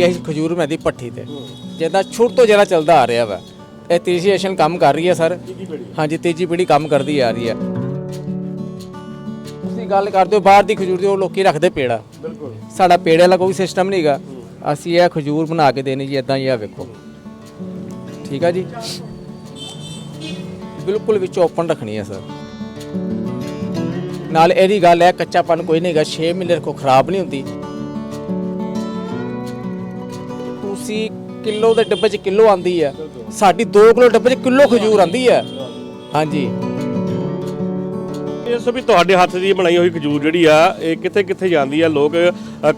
ਗਿਆ ਸੀ ਖਜੂਰ ਮੈਂ ਦੀ ਪੱਠੀ ਤੇ। ਜਿੱਦਾਂ ਛੁੱਟ ਤੋਂ ਜਿਹੜਾ ਚੱਲਦਾ ਆ ਰਿਹਾ ਵਾ। ਇਹ ਤੀਜੀ ਏਸ਼ੀਅਨ ਕੰਮ ਕਰ ਰਹੀ ਹੈ ਸਰ। ਹਾਂਜੀ ਤੀਜੀ ਪੀੜੀ ਕੰਮ ਕਰਦੀ ਆ ਰਹੀ ਹੈ ਤੁਸੀਂ ਗੱਲ ਕਰਦੇ ਹੋ ਬਾਹਰ ਦੀ ਖਜੂਰ ਦੀ ਉਹ ਲੋਕੀ ਰੱਖਦੇ ਪੇੜਾ। ਬਿਲਕੁਲ। ਸਾਡਾ ਪੇੜੇ ਵਾਲਾ ਕੋਈ ਸਿਸਟਮ ਨਹੀਂਗਾ ਅਸੀਂ ਇਹ ਖਜੂਰ ਬਣਾ ਕੇ ਦੇਣੀ ਜੀ ਇਦਾਂ ਹੀ ਆ ਵੇਖੋ। ਠੀਕ ਆ ਜੀ? ਬਿਲਕੁਲ ਵਿੱਚ ਓਪਨ ਰੱਖਣੀ ਹੈ ਸਰ। ਨਾਲ ਇਹਦੀ ਗੱਲ ਹੈ ਕੱਚਾਪਨ ਕੋਈ ਨਹੀਂਗਾ 6 ਮਹੀਨੇ ਰੱਖੋ ਖਰਾਬ ਨਹੀਂ ਹੁੰਦੀ। ਤੁਸੀਂ ਕਿਲੋ ਦੇ ਡੱਬੇ 'ਚ ਕਿਲੋ ਆਂਦੀ ਹੈ ਸਾਡੀ 2 ਕਿਲੋ ਡੱਬੇ 'ਚ ਕਿਲੋ ਖਜੂਰ ਆਂਦੀ ਹੈ ਹਾਂਜੀ। ਇਹ ਸੋ ਵੀ ਤੁਹਾਡੇ ਹੱਥ ਦੀ ਬਣਾਈ ਹੋਈ ਖਜੂਰ ਜਿਹੜੀ ਆ ਇਹ ਕਿੱਥੇ ਕਿੱਥੇ ਜਾਂਦੀ ਆ? ਲੋਕ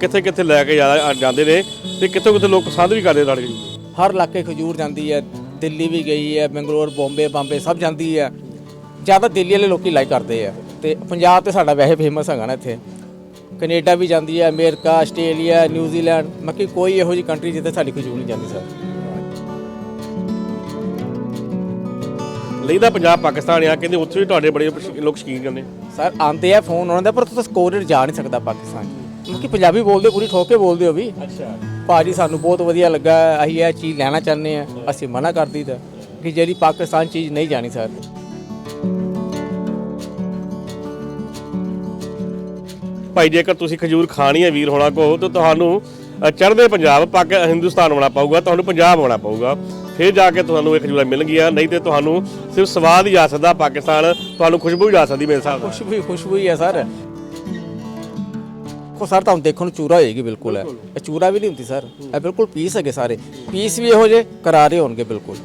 ਕਿੱਥੇ ਕਿੱਥੇ ਲੈ ਕੇ ਜਾਂਦੇ ਨੇ ਤੇ ਕਿੱਥੋਂ ਕਿੱਥੇ ਲੋਕ ਪਸੰਦ ਵੀ ਕਰਦੇ ਤੁਹਾਡੇ ਹਰ ਇਲਾਕੇ ਖਜੂਰ ਜਾਂਦੀ ਹੈ ਦਿੱਲੀ ਵੀ ਗਈ ਹੈ ਬੰਗਲੌਰ ਬੰਬੇ ਬੰਬੇ ਸਭ ਜਾਂਦੀ ਹੈ ਜ਼ਿਆਦਾ ਦਿੱਲੀ ਵਾਲੇ ਲੋਕੀ ਲਾਈਕ ਕਰਦੇ ਆ। ਤੇ ਪੰਜਾਬ ਤੇ ਸਾਡਾ ਵੈਸੇ ਫੇਮਸ ਹੈਗਾ ਨਾ ਇੱਥੇ। ਕੈਨੇਡਾ ਵੀ ਜਾਂਦੀ ਹੈ ਅਮਰੀਕਾ ਆਸਟ੍ਰੇਲੀਆ ਨਿਊਜ਼ੀਲੈਂਡ ਮੱਕੀ ਕੋਈ ਇਹੋ ਜਿਹੀ ਕੰਟਰੀ ਜਿੱਥੇ ਸਾਡੀ ਖਜੂਰ ਨਹੀਂ ਜਾਂਦੀ ਸਰ ਲੈਂਦਾ ਪੰਜਾਬ ਪਾਕਿਸਤਾਨ ਆ ਕਹਿੰਦੇ ਉੱਥੇ ਵੀ ਤੁਹਾਡੇ ਬੜੇ ਲੋਕ ਸ਼ਕੀਨ ਨੇ ਸਰ ਆਂਦੇ ਆ ਫੋਨ ਉਹਨਾਂ ਦਾ ਪਰ ਤੁਸੀਂ ਕੋਰੀਅਰ ਜਾ ਨਹੀਂ ਸਕਦਾ ਪਾਕਿਸਤਾਨ ਕਿਉਂਕਿ ਪੰਜਾਬੀ ਬੋਲਦੇ ਪੂਰੀ ਠੋਕ ਕੇ ਬੋਲਦੇ ਹੋ ਵੀ। ਅੱਛਾ। ਭਾਜੀ ਸਾਨੂੰ ਬਹੁਤ ਵਧੀਆ ਲੱਗਾ ਅਸੀਂ ਇਹ ਚੀਜ਼ ਲੈਣਾ ਚਾਹੁੰਦੇ ਆ ਅਸੀਂ ਮਨਾ ਕਰ ਦਿੱਤਾ। ਕਿ ਜਿਹੜੀ ਪਾਕਿਸਤਾਨ ਚੀਜ਼ ਨਹੀਂ ਜਾਣੀ ਸਰ ਭਾਈ ਜੇਕਰ ਤੁਸੀਂ ਖਜੂਰ ਖਾਣੀ ਹੈ ਵੀਰ ਹੋਣਾ ਕੋ ਤਾਂ ਤੁਹਾਨੂੰ ਚੜ੍ਹਦੇ ਪੰਜਾਬ ਪਾਕ ਹਿੰਦੁਸਤਾਨ ਆਉਣਾ ਪਊਗਾ ਤੁਹਾਨੂੰ ਪੰਜਾਬ ਆਉਣਾ ਪਊਗਾ। ਫਿਰ ਜਾ ਕੇ ਤੁਹਾਨੂੰ ਇਹ ਖਜੂਰਾਂ ਮਿਲਣਗੀਆਂ ਨਹੀਂ ਤੇ ਤੁਹਾਨੂੰ ਸਿਰਫ ਸਵਾਦ ਹੀ ਆ ਸਕਦਾ ਪਾਕਿਸਤਾਨ ਤੁਹਾਨੂੰ ਖੁਸ਼ਬੂ ਹੀ ਆ ਸਕਦੀ ਮੇਰੇ ਹਿਸਾਬ ਨਾਲ। ਖੁਸ਼ਬੂ ਹੀ ਖੁਸ਼ਬੂ ਹੀ ਹੈ ਸਰ। ਕੋ ਸਰ ਤੁਹਾਨੂੰ ਦੇਖਣ ਨੂੰ ਚੂਰਾ ਹੋਏਗੀ ਬਿਲਕੁਲ ਹੈ। ਇਹ ਚੂਰਾ ਵੀ ਨਹੀਂ ਹੁੰਦੀ ਸਰ। ਇਹ ਬਿਲਕੁਲ ਪੀਸ ਹੈਗੇ ਸਾਰੇ। ਪੀਸ ਵੀ ਇਹੋ ਜੇ ਕਰਾਰੇ ਹੋਣਗੇ ਬਿਲਕੁਲ।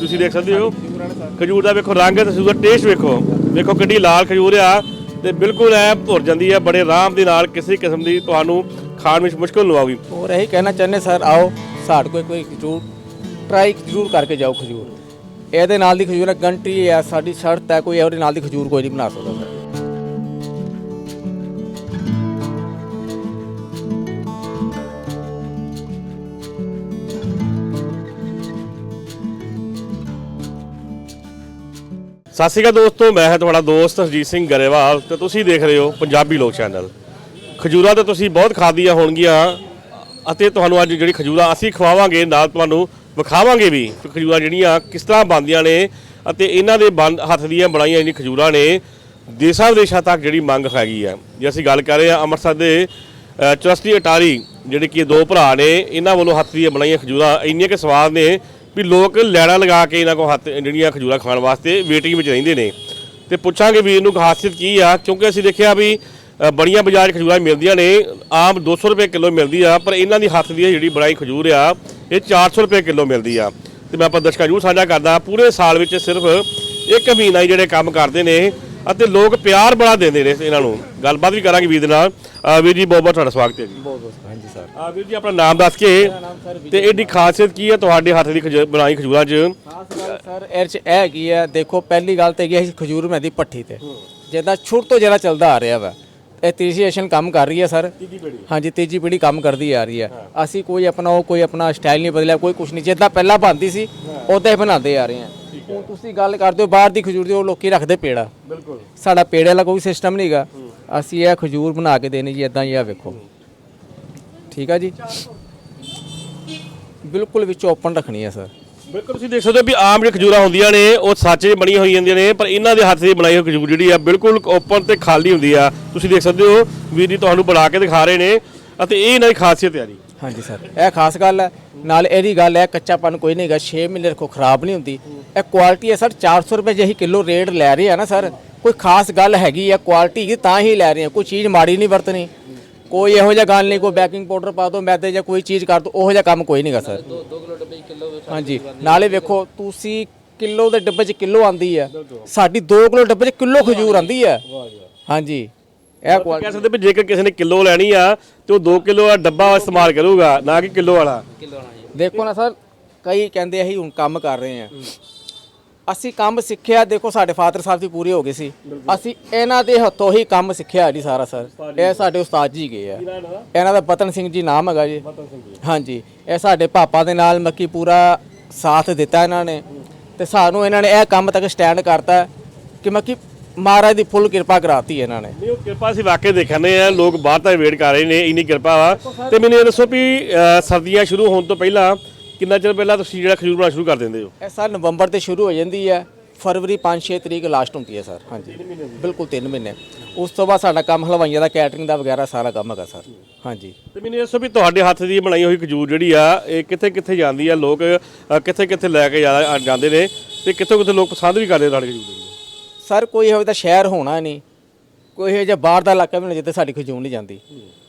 ਤੁਸੀਂ ਦੇਖ ਸਕਦੇ ਹੋ, ਖਜੂਰ ਦਾ ਵੇਖੋ ਰੰਗ ਤੇ ਖਜੂਰ ਦਾ ਟੇਸਟ ਵੇਖੋ। ਵੇਖੋ ਕਿੰਨੀ ਲਾਲ ਖਜੂਰ ਆ ਤੇ ਬਿਲਕੁਲ ਐ ਭੁਰ ਜਾਂਦੀ ਹੈ ਬੜੇ ਆਰਾਮ ਦੇ ਨਾਲ ਕਿਸੇ ਕਿਸਮ ਦੀ ਤੁਹਾਨੂੰ ਖਾਣ ਵਿੱਚ ਮੁਸ਼ਕਲ ਨਹੀਂ ਆਊਗੀ। ਹੋਰ ਇਹੀ ਕਹਿਣਾ ਚਾਹੁੰਦੇ ਸਰ, ਆਓ, ਸਾਡੇ ਕੋਲ ਕੋਈ ਖਜੂਰ ਟਰਾਈ ਜ਼ਰੂਰ ਕਰਕੇ ਜਾਓ ਖਜੂਰ। ਇਹਦੇ ਨਾਲ ਦੀ ਖਜੂਰ ਹੈ ਗੰਟੀ ਹੈ ਸਾਡੀ ਸ਼ਰਤ ਹੈ, ਕੋਈ ਇਹਦੇ ਨਾਲ ਦੀ ਖਜੂਰ ਕੋਈ ਨਹੀਂ ਬਣਾ ਸਕਦਾ ਸਰ। ਸਤਿ ਸ਼੍ਰੀ ਅਕਾਲ ਦੋਸਤੋ ਮੈਂ ਹਾਂ ਤੁਹਾਡਾ ਦੋਸਤ ਹਰਜੀਤ ਸਿੰਘ ਗਰੇਵਾਲ ਤੇ ਤੁਸੀਂ ਦੇਖ ਰਹੇ ਹੋ ਪੰਜਾਬੀ ਲੋਕ ਚੈਨਲ। ਖਜੂਰਾਂ ਤਾਂ ਤੁਸੀਂ ਬਹੁਤ ਖਾਧੀਆਂ ਹੋਣਗੀਆਂ ਅਤੇ ਤੁਹਾਨੂੰ ਅੱਜ ਜਿਹੜੀ ਖਜੂਰਾਂ ਅਸੀਂ ਖਵਾਵਾਂਗੇ ਨਾਲ ਤੁਹਾਨੂੰ ਵਿਖਾਵਾਂਗੇ ਵੀ ਕਿ ਖਜੂਰਾਂ ਜਿਹੜੀਆਂ ਕਿਸ ਤਰ੍ਹਾਂ ਬਣਦੀਆਂ ਨੇ ਅਤੇ ਇਹਨਾਂ ਦੇ ਬਣ- ਹੱਥ ਦੀਆਂ ਬਣਾਈਆਂ ਜਿਹੜੀਆਂ ਖਜੂਰਾਂ ਨੇ ਦੇਸ਼ਾਂ ਵਿਦੇਸ਼ਾਂ ਤੱਕ ਜਿਹੜੀ ਮੰਗ ਹੈਗੀ ਆ। ਜੇ ਅਸੀਂ ਗੱਲ ਕਰ ਰਹੇ ਹਾਂ ਅੰਮ੍ਰਿਤਸਰ ਦੇ ਅ, ਚਰਸਤੀ ਅਟਾਰੀ ਜਿਹੜੇ ਕਿ ਦੋ ਭਰਾ ਨੇ ਇਹਨਾਂ ਵੱਲੋਂ ਹੱਥ ਦੀਆਂ ਬਣਾਈਆਂ ਖਜੂਰਾਂ ਇੰਨੀਆਂ ਕਿ ਸਵਾਦ ਨੇ ਵੀ ਲੋਕ ਲੈਣਾ ਲਗਾ ਕੇ ਇਹਨਾਂ ਕੋਲ ਹੱਥ, ਜਿਹੜੀਆਂ ਖਜੂਰਾਂ ਖਾਣ ਵਾਸਤੇ ਵੇਟਿੰਗ ਵਿੱਚ ਰਹਿੰਦੇ ਨੇ। ਤੇ ਪੁੱਛਾਂਗੇ ਵੀਰ ਨੂੰ ਖਾਸੀਅਤ ਕੀ ਆ, ਕਿਉਂਕਿ ਅਸੀਂ ਦੇਖਿਆ ਵੀ ਬੜੀਆਂ ਬਾਜ਼ਾਰ 'ਚ ਖਜੂਰਾਂ ਮਿਲਦੀਆਂ ਨੇ, ਆਮ 200 ਰੁਪਏ ਕਿਲੋ ਮਿਲਦੀ ਆ, ਪਰ ਇਹਨਾਂ ਦੀ ਹੱਥ ਦੀ ਜਿਹੜੀ ਬਣਾਈ ਖਜੂਰ ਆ, ਇਹ 400 ਰੁਪਏ ਕਿਲੋ ਮਿਲਦੀ ਆ। ਤੇ ਮੈਂ ਆਪਾਂ ਦਰਸ਼ਕਾਂ ਨੂੰ ਸਾਂਝਾ ਕਰਦਾ, ਪੂਰੇ ਸਾਲ ਵਿੱਚ ਸਿਰਫ ਇੱਕ ਮਹੀਨਾ ਹੀ ਜਿਹੜੇ ਕੰਮ ਕਰਦੇ ਨੇ ਅਤੇ ਲੋਕ ਪਿਆਰ ਬੜਾ ਦਿੰਦੇ ਨੇ ਇਹਨਾਂ ਨੂੰ। ਗੱਲਬਾਤ ਵੀ ਕਰਾਂਗੇ ਵੀਰ ਦੇ ਨਾਲ। ਵੀਰ ਜੀ ਬਹੁਤ ਬਹੁਤ ਤੁਹਾਡਾ ਸਵਾਗਤ ਹੈ ਜੀ। ਬਹੁਤ ਬਹੁਤ ਹਾਂਜੀ ਸਰ। ਆ ਵੀਰ ਜੀ ਆਪਣਾ ਨਾਮ ਦੱਸ ਕੇ ਤੇ ਇਹਦੀ ਖਾਸੀਅਤ ਕੀ ਹੈ ਤੁਹਾਡੇ ਹੱਥ ਦੀ ਖਜ- ਬਣਾਈ ਖਜੂਰਾਂ 'ਚ? ਖਾਸ ਗੱਲ ਸਰ ਇਹ ਚ ਇਹ ਹੈਗੀ ਹੈ ਦੇਖੋ ਪਹਿਲੀ ਗੱਲ ਤੇ ਹੈਗੀ ਹੈ ਅਸੀਂ ਖਜੂਰ ਮੈਂ ਦੀ ਪੱਠੀ ਤੇ। ਜਿੱਦਾਂ ਛੁੱਟ ਤੋਂ ਜਿਹੜਾ ਚੱਲਦਾ ਆ ਰਿਹਾ ਵਾ। ਇਹ ਤੀਜੀ ਏਸ਼ੀਅਨ ਕੰਮ ਕਰ ਰਹੀ ਹੈ ਸਰ। ਤੀਜੀ ਪੀੜੀ ਹਾਂਜੀ ਤੀਜੀ ਪੀੜੀ ਕੰਮ ਕਰਦੀ ਆ ਰਹੀ ਹੈ। ਅਸੀਂ ਕੋਈ ਆਪਣਾ ਉਹ ਕੋਈ ਆਪਣਾ ਸਟਾਈਲ ਨਹੀਂ ਬਦਲਿਆ ਕੋਈ ਕੁਝ ਨਹੀਂ। ਜਿੱਦਾਂ ਪਹਿਲਾਂ ਬਣਦੀ ਸੀ ਉਦਾਂ ਹੀ ਬਣਾਉਂਦੇ ਆ ਰਹੇ ਹਾਂ। ਹੁਣ ਤੁਸੀਂ ਗੱਲ ਕਰਦੇ ਹੋ ਬਾਹਰ ਦੀ ਖਜੂਰ ਦੀ ਉਹ ਲੋਕੀ ਰੱਖਦੇ ਪੇੜਾ। ਬਿਲਕੁਲ। ਸਾਡਾ ਪੇੜੇ ਵਾਲਾ ਕੋਈ ਸਿਸਟਮ ਨਹੀਂਗਾ ਅਸੀਂ ਇਹ ਖਜੂਰ ਬਣਾ ਕੇ ਦੇਣੀ ਜੀ ਇਦਾਂ ਹੀ ਆ ਵੇਖੋ। ਠੀਕ ਆ ਜੀ? ਬਿਲਕੁਲ ਵਿੱਚ ਓਪਨ ਰੱਖਣੀ ਹੈ ਸਰ ਬਿਲਕੁਲ ਤੁਸੀਂ ਦੇਖ ਸਕਦੇ ਹੋ ਵੀ ਆਮ ਜਿਹੜੀ ਖਜੂਰਾਂ ਹੁੰਦੀਆਂ ਨੇ ਉਹ ਸੱਚੇ ਬਣੀਆਂ ਹੋਈ ਜਾਂਦੀਆਂ ਨੇ ਪਰ ਇਹਨਾਂ ਦੇ ਹੱਥ ਦੀ ਬਣਾਈ ਹੋਈ ਖਜੂਰ ਜਿਹੜੀ ਆ ਬਿਲਕੁਲ ਓਪਨ ਤੇ ਖਾਲੀ ਹੁੰਦੀ ਆ। ਤੁਸੀਂ ਦੇਖ ਸਕਦੇ ਹੋ ਵੀਰ ਜੀ ਤੁਹਾਨੂੰ ਬਣਾ ਕੇ ਦਿਖਾ ਰਹੇ ਨੇ ਅਤੇ ਇਹ ਇਹਨਾਂ ਦੀ ਖਾਸੀਅਤ ਹੈ ਜੀ। ਹਾਂਜੀ ਸਰ। ਇਹ ਖਾਸ ਗੱਲ ਹੈ। ਨਾਲ ਇਹਦੀ ਗੱਲ ਹੈ ਕੱਚਾਪਨ ਕੋਈ ਨਹੀਂਗਾ 6 ਮਹੀਨੇ ਰੱਖੋ ਖਰਾਬ ਨਹੀਂ ਹੁੰਦੀ। ਇਹ ਕੁਆਲਿਟੀ ਹੈ ਸਰ। 400 ਰੁਪਏ ਜਿਹੀ ਕਿਲੋ ਰੇਟ ਲੈ ਰਹੇ ਆ ਨਾ ਸਰ। ਕੋਈ ਖਾਸ ਗੱਲ ਹੈਗੀ ਹੈ ਕੁਆਲਿਟੀ ਤਾਂ ਹੀ ਲੈ ਰਹੇ ਆ। ਕੋਈ ਚੀਜ਼ ਮਾੜੀ ਨਹੀਂ ਵਰਤਣੀ। ਕੋਈ ਇਹੋ ਜਿਹਾ ਗੱਲ ਨਹੀਂ ਕੋਈ ਬੇਕਿੰਗ ਪਾਊਡਰ ਪਾ ਦੋ ਮੈਦੇ ਜਾਂ ਕੋਈ ਚੀਜ਼ ਕਰ ਦੋ ਉਹੋ ਜਿਹਾ ਕੰਮ ਕੋਈ ਨਹੀਂਗਾ ਸਰ। 2 ਕਿਲੋ ਡੱਬੇ ਕਿਲੋ ਹਾਂਜੀ। ਨਾਲੇ ਵੇਖੋ ਤੁਸੀਂ ਕਿਲੋ ਦੇ ਡੱਬੇ 'ਚ ਕਿਲੋ ਆਂਦੀ ਹੈ। ਸਾਡੀ 2 ਕਿਲੋ ਡੱਬੇ 'ਚ ਕਿਲੋ ਖਜੂਰ ਆਂਦੀ ਹੈ। ਹਾਂਜੀ। ਇਹ ਕੁਆਲਿਟੀ ਕਹਿ ਸਕਦੇ ਵੀ ਜੇਕਰ ਕਿਸੇ ਨੇ ਕਿਲੋ ਲੈਣੀ ਆ ਤੇ ਉਹ 2 ਕਿਲੋ ਦਾ ਡੱਬਾ ਇਸਤੇਮਾਲ ਕਰੂਗਾ ਨਾ ਕਿ ਕਿਲੋ ਵਾਲਾ। ਦੇਖੋ ਨਾ ਸਰ ਕਈ ਕਹਿੰਦੇ ਅਸੀਂ ਹੁਣ ਕੰਮ ਕਰ ਰਹੇ ਹਾਂ। ਅਸੀਂ ਕੰਮ ਸਿੱਖਿਆ ਦੇਖੋ ਸਾਡੇ ਫਾਦਰ ਸਾਹਿਬ ਦੀ ਪੂਰੀ ਹੋ ਗਈ ਸੀ। ਅਸੀਂ ਇਹਨਾਂ ਦੇ ਹੱਥੋਂ ਹੀ ਕੰਮ ਸਿੱਖਿਆ ਜੀ ਸਾਰਾ ਸਰ। ਇਹ ਸਾਡੇ ਉਸਤਾਦ ਜੀ ਗਏ ਆ। ਇਹਨਾਂ ਦਾ ਬਤਨ ਸਿੰਘ ਜੀ ਨਾਮ ਹੈਗਾ ਜੀ। ਹਾਂਜੀ। ਇਹ ਸਾਡੇ ਪਾਪਾ ਦੇ ਨਾਲ ਮੱਕੀ ਪੂਰਾ ਸਾਥ ਦਿੱਤਾ ਇਹਨਾਂ ਨੇ। ਤੇ ਸਾਨੂੰ ਇਹਨਾਂ ਨੇ ਇਹ ਕੰਮ ਤੱਕ ਸਟੈਂਡ ਕਰਤਾ ਕਿ ਮੱਕੀ ਮਹਾਰਾਜ ਦੀ ਫੁੱਲ ਕਿਰਪਾ ਕਰਾਤੀ ਇਹਨਾਂ ਨੇ। ਨਹੀਂ ਉਹ ਕਿਰਪਾ ਅਸੀਂ ਵਾਕਈ ਦੇਖਣੇ ਆ ਲੋਕ ਬਾਹਰ ਤੱਕ ਵੇਟ ਕਰ ਰਹੇ ਨੇ ਇੰਨੀ ਕਿਰਪਾ ਵਾ। ਤੇ ਮੈਨੂੰ ਇਹ ਦੱਸੋ ਵੀ ਅ, ਸਰਦੀਆਂ ਸ਼ੁਰੂ ਹੋਣ ਤੋਂ ਪਹਿਲਾਂ ਕਿੰਨਾ ਚਿਰ ਪਹਿਲਾਂ ਤੁਸੀਂ ਜਿਹੜਾ ਖਜੂਰ ਬਣਾਉਣਾ ਸ਼ੁਰੂ ਕਰ ਦਿੰਦੇ ਹੋ? ਇਹ ਸਾਲ ਨਵੰਬਰ ਤੇ ਸ਼ੁਰੂ ਹੋ ਜਾਂਦੀ ਹੈ। ਫਰਵਰੀ 5-6 ਤਰੀਕ ਲਾਸਟ ਹੁੰਦੀ ਹੈ ਸਰ ਹਾਂਜੀ। ਬਿਲਕੁਲ 3 ਮਹੀਨੇ। ਉਸ ਤੋਂ ਬਾਅਦ ਸਾਡਾ ਕੰਮ ਹਲਵਾਈਆਂ ਦਾ ਕੈਟਰਿੰਗ ਦਾ ਵਗੈਰਾ ਸਾਰਾ ਕੰਮ ਹੈਗਾ ਸਰ ਹਾਂਜੀ। ਤੇ ਮੈਨੂੰ ਇਹ ਦੱਸੋ ਵੀ ਤੁਹਾਡੇ ਹੱਥ ਦੀ ਬਣਾਈ ਹੋਈ ਖਜੂਰ ਜਿਹੜੀ ਆ ਇਹ ਕਿੱਥੇ ਕਿੱਥੇ ਜਾਂਦੀ ਆ? ਲੋਕ ਕਿੱਥੇ ਕਿੱਥੇ ਲੈ ਕੇ ਜਾ- ਜਾਂਦੇ ਨੇ ਤੇ ਕਿੱਥੋਂ ਕਿੱਥੇ ਲੋਕ ਪਸੰਦ ਵੀ ਕਰਦੇ ਤੁਹਾਡੇ ਖਜੂਰ? ਨੂੰ ਸਰ, ਕੋਈ ਹੋਵੇ ਤਾਂ ਸ਼ਹਿਰ ਹੋਣਾ ਨਹੀਂ। ਕੋਈ ਇਹੋ ਜਿਹਾ ਬਾਹਰ ਦਾ ਇਲਾਕਾ ਵੀ ਨਹੀਂ ਜਿੱਥੇ ਸਾਡੀ ਖਜੂਰ ਨਹੀਂ ਜਾਂਦੀ।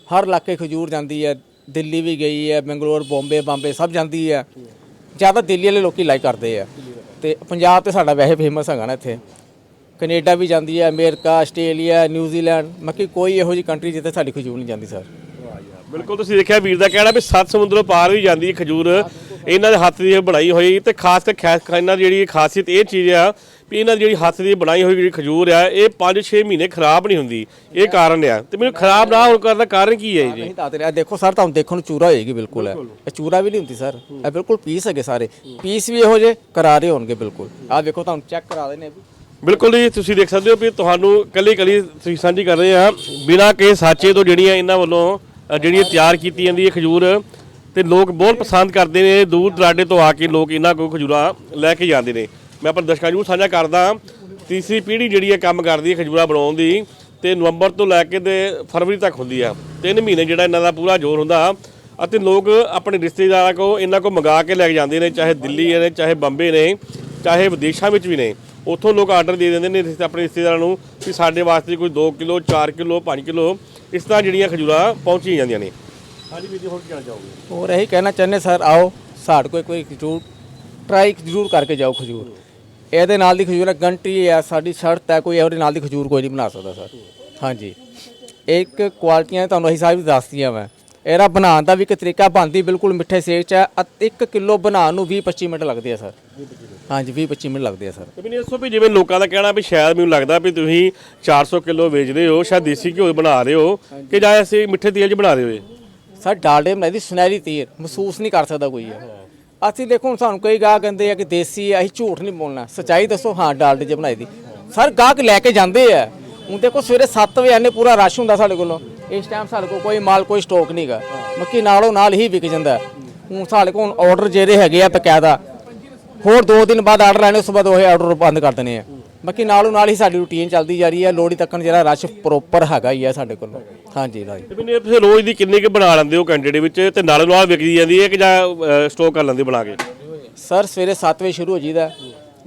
ਹਰ ਇਲਾਕੇ ਖਜੂਰ ਜਾਂਦੀ ਹੈ। ਦਿੱਲੀ ਵੀ ਗਈ ਹੈ, ਬੰਗਲੌਰ, ਬੰਬੇ ਬੰਬੇ ਸਭ ਜਾਂਦੀ ਹੈ। ਜ਼ਿਆਦਾ ਦਿੱਲੀ ਵਾਲੇ ਲੋਕੀ ਲਾਈਕ ਕਰਦੇ ਆ। ਤੇ ਪੰਜਾਬ ਤੇ ਸਾਡਾ ਵੈਸੇ ਫੇਮਸ ਹੈਗਾ ਨਾ ਇੱਥੇ। ਕੈਨੇਡਾ ਵੀ ਜਾਂਦੀ ਹੈ, ਅਮਰੀਕਾ, ਆਸਟ੍ਰੇਲੀਆ, ਨਿਊਜ਼ੀਲੈਂਡ। ਮੱਕੀ ਕੋਈ ਇਹੋ ਜਿਹੀ ਕੰਟਰੀ ਜਿੱਥੇ ਸਾਡੀ ਖਜੂਰ ਨਹੀਂ ਜਾਂਦੀ, ਸਰ। ਬਿਲਕੁਲ, ਤੁਸੀਂ ਦੇਖਿਆ ਵੀਰ ਦਾ ਕਹਿਣਾ ਵੀ ਸੱਤ ਸਮੁੰਦਰੋਂ ਪਾਰ ਵੀ ਜਾਂਦੀ ਹੈ ਖਜੂਰ। ਇਹਨਾਂ ਦੇ ਹੱਥ ਦੀ ਬਣਾਈ ਹੋਈ ਤੇ ਖਾਸ ਕਰ ਖੈਸ ਇਹਨਾਂ ਦੀ ਜਿਹੜੀ ਖਾਸੀਅਤ ਇਹ ਚੀਜ਼ ਆ ਵੀ ਇਹਨਾਂ ਦੀ ਜਿਹੜੀ ਹੱਥ ਦੀ ਬਣਾਈ ਹੋਈ ਜਿਹੜੀ ਖਜੂਰ ਆ ਇਹ 5-6 ਮਹੀਨੇ ਖਰਾਬ ਨਹੀਂ ਹੁੰਦੀ। ਇਹ ਕਾਰਨ ਆ। ਤੇ ਮੈਨੂੰ ਖਰਾਬ ਨਾ ਹੋਣ ਕਰਨ ਦਾ ਕਾਰਨ ਕੀ ਹੈ ਜੀ? ਨਹੀਂ ਦੇਖੋ ਸਰ ਤੁਹਾਨੂੰ ਦੇਖਣ ਨੂੰ ਚੂਰਾ ਹੋਏਗੀ ਬਿਲਕੁਲ। ਹੈ ਇਹ ਚੂਰਾ ਵੀ ਨਹੀਂ ਹੁੰਦੀ ਸਰ। ਇਹ ਬਿਲਕੁਲ ਪੀਸ ਹੈਗੇ ਸਾਰੇ। ਪੀਸ ਵੀ ਇਹੋ ਜਿਹੇ ਕਰਾਰੇ ਹੋਣਗੇ ਬਿਲਕੁਲ। ਆਹ ਦੇਖੋ ਤੁਹਾਨੂੰ ਚੈੱਕ ਕਰਾ ਦੇਣੇ ਵੀ। ਬਿਲਕੁਲ ਜੀ ਤੁਸੀਂ ਦੇਖ ਸਕਦੇ ਹੋ ਵੀ ਤੁਹਾਨੂੰ ਕੱਲੀ ਕੱਲੀ ਤੁਸੀਂ ਸਾਂਝੀ ਕਰ ਰਹੇ ਆ। ਬਿਨਾਂ ਕਿਸੇ ਸਾਚੇ ਤੋਂ ਜਿਹੜੀਆਂ ਇਹਨਾਂ ਵੱਲੋਂ ਜਿਹੜੀਆਂ ਤਿਆਰ ਕੀਤੀ ਜਾਂਦੀ ਹੈ ਖਜੂਰ ਤੇ ਲੋਕ ਬਹੁਤ ਪਸੰਦ ਕਰਦੇ ਨੇ। ਦੂਰ ਦਰਾਡੇ ਤੋਂ ਆ ਕੇ ਲੋਕ ਇਹਨਾਂ ਕੋਲ ਖਜੂਰਾਂ ਲੈ ਕੇ ਜਾਂਦੇ ਨੇ। ਮੈਂ ਆਪਣੇ ਦਰਸ਼ਕਾਂ ਨੂੰ ਸਾਂਝਾ ਕਰਦਾ ਤੀਸਰੀ ਪੀੜ੍ਹੀ ਜਿਹੜੀ ਹੈ ਕੰਮ ਕਰਦੀ ਹੈ ਖਜੂਰਾ ਬਣਾਉਣ ਦੀ, ਤੇ ਨਵੰਬਰ ਤੋਂ ਲੈ ਕੇ ਤੇ ਫਰਵਰੀ ਤੱਕ ਹੁੰਦੀ ਆ ਤਿੰਨ ਮਹੀਨੇ ਜਿਹੜਾ ਇਹਨਾਂ ਦਾ ਪੂਰਾ ਜ਼ੋਰ ਹੁੰਦਾ ਅਤੇ ਲੋਕ ਆਪਣੇ ਰਿਸ਼ਤੇਦਾਰਾਂ ਕੋ ਇਹਨਾਂ ਕੋ ਮੰਗਾ ਕੇ ਲੈ ਕੇ ਜਾਂਦੇ ਨੇ, ਚਾਹੇ ਦਿੱਲੀ ਨੇ, ਚਾਹੇ ਬੰਬੇ ਨੇ, ਚਾਹੇ ਵਿਦੇਸ਼ਾਂ ਵਿੱਚ ਵੀ ਨੇ। ਉੱਥੋਂ ਲੋਕ ਆਰਡਰ ਦੇ ਦਿੰਦੇ ਨੇ ਰਿਸ਼ਤੇ ਆਪਣੇ ਰਿਸ਼ਤੇਦਾਰਾਂ ਨੂੰ ਕਿ ਸਾਡੇ ਵਾਸਤੇ ਕੋਈ 2 ਕਿਲੋ 4 ਕਿਲੋ 5 ਕਿਲੋ ਇਸ ਤਰ੍ਹਾਂ ਜਿਹੜੀਆਂ ਖਜੂਰਾਂ ਪਹੁੰਚੀਆਂ ਜਾਂਦੀਆਂ ਨੇ। ਹਾਂਜੀ ਵੀਰ ਜੀ, ਹੋਰ ਕੀ ਕਹਿਣਾ ਚਾਹੋਗੇ? ਹੋਰ ਇਹੀ ਕਹਿਣਾ ਚਾਹੁੰਦੇ, ਸਰ, ਆਓ, ਸਾਡੇ ਕੋਲ ਕੋਈ ਖਜੂਰ ਟਰਾਈ ਜ਼ਰੂਰ ਕਰਕੇ ਜਾਓ ਖਜੂਰ। ਇਹਦੇ ਨਾਲ ਦੀ ਖਜੂਰ ਹੈ ਗੰਟੀ ਹੈ ਸਾਡੀ ਸ਼ਰਤ ਹੈ ਕੋਈ ਇਹਦੇ ਨਾਲ ਦੀ ਖਜੂਰ ਕੋਈ ਨਹੀਂ ਬਣਾ ਸਕਦਾ ਸਰ। ਹਾਂਜੀ। ਇੱਕ ਕੁਆਲਿਟੀਆਂ ਤੁਹਾਨੂੰ ਅਸੀਂ ਸਾਰੀ ਦੱਸਤੀਆਂ ਮੈਂ ਇਹਦਾ ਬਣਾਉਣ ਦਾ ਵੀ ਇੱਕ ਤਰੀਕਾ ਬਣਦੀ ਬਿਲਕੁਲ ਮਿੱਠੇ ਸੇਕ ਚ ਹੈ 1 ਕਿਲੋ ਬਣਾਉਣ ਨੂੰ 20 25 ਮਿੰਟ ਲੱਗਦੇ ਆ ਸਰ। ਹਾਂਜੀ 20 25 ਮਿੰਟ ਲੱਗਦੇ ਆ ਸਰ। ਤੇ ਮੈਨੂੰ ਦੱਸੋ ਵੀ ਜਿਵੇਂ ਲੋਕਾਂ ਦਾ ਕਹਿਣਾ ਵੀ ਸ਼ਾਇਦ ਮੈਨੂੰ ਲੱਗਦਾ ਵੀ ਤੁਸੀਂ 400 ਕਿਲੋ ਵੇਚਦੇ ਹੋ ਸ਼ਾਇਦ ਦੇਸੀ ਘਿਓ ਬਣਾ ਰਹੇ ਹੋ ਕਿ ਜਾਂ ਅਸੀਂ ਮਿੱਠੇ ਤੇਲ 'ਚ ਬਣਾ ਰਹੇ ਹੋ ਇਹ? ਸਰ ਡਾਲਡੇ ਬਣਾਈ ਦੀ ਸੁਨਹਿਰੀ ਤੀਰ ਮਹਿਸੂਸ ਨਹੀਂ ਕਰ ਸਕਦਾ ਕੋਈ ਹੈ ਅਸੀਂ ਦੇਖੋ ਹੁਣ ਸਾਨੂੰ ਕਈ ਗਾਹਕ ਕਹਿੰਦੇ ਆ ਕਿ ਦੇਸੀ ਹੈ ਅਸੀਂ ਝੂਠ ਨਹੀਂ ਬੋਲਣਾ। ਸੱਚਾਈ ਦੱਸੋ, ਹਾਂ ਡਾਲਡੇ ਜੇ ਬਣਾਈ ਦੀ। ਸਰ, ਗਾਹਕ ਲੈ ਕੇ ਜਾਂਦੇ ਆ। ਹੁਣ ਦੇਖੋ ਸਵੇਰੇ 7 ਵਜੇ ਆਨੇ ਪੂਰਾ ਰਸ਼ ਹੁੰਦਾ ਸਾਡੇ ਕੋਲੋਂ। ਇਸ ਟਾਈਮ ਸਾਡੇ ਕੋਲ ਕੋਈ ਮਾਲ, ਕੋਈ ਸਟਾਕ ਨਹੀਂਗਾ ਮੱਕੀ ਨਾਲੋਂ ਨਾਲ ਹੀ ਵਿਕ ਜਾਂਦਾ। ਹੁਣ ਸਾਡੇ ਕੋਲ ਆਰਡਰ ਜਿਹੜੇ ਹੈਗੇ ਆ ਬਕਾਇਦਾ, ਹੋਰ 2 ਦਿਨ ਬਾਅਦ ਆਰਡਰ ਲੈਣੇ, ਉਸ ਤੋਂ ਬਾਅਦ ਉਹ ਆਰਡਰ ਬੰਦ ਕਰ ਦੇਣੇ ਆ। ਬਾਕੀ ਨਾਲੋਂ ਨਾਲ ਹੀ ਸਾਡੀ ਰੂਟੀਨ ਚੱਲਦੀ ਜਾ ਰਹੀ ਹੈ। ਲੋੜੀ ਤੱਕਣ ਜਿਹੜਾ ਰਸ਼ ਪ੍ਰੋਪਰ ਹੈਗਾ ਹੀ ਆ ਸਾਡੇ ਕੋਲ। ਹਾਂਜੀ ਹਾਂਜੀ। ਤੇ ਮੈਨੂੰ ਇਹ ਤੁਸੀਂ ਰੋਜ਼ ਦੀ ਕਿੰਨੀ ਕੁ ਬਣਾ ਲੈਂਦੇ ਹੋ ਦੇ ਵਿੱਚ? ਤੇ ਨਾਲ ਨਾਲ ਵਿਕਦੀ ਜਾਂਦੀ ਹੈ ਕਿ ਜਾਂ ਸਟੋਕ ਕਰ ਲੈਂਦੇ ਹੋ ਬਣਾ ਕੇ? ਸਰ ਸਵੇਰੇ 7 ਵਜੇ ਸ਼ੁਰੂ ਹੋ ਜੀਦਾ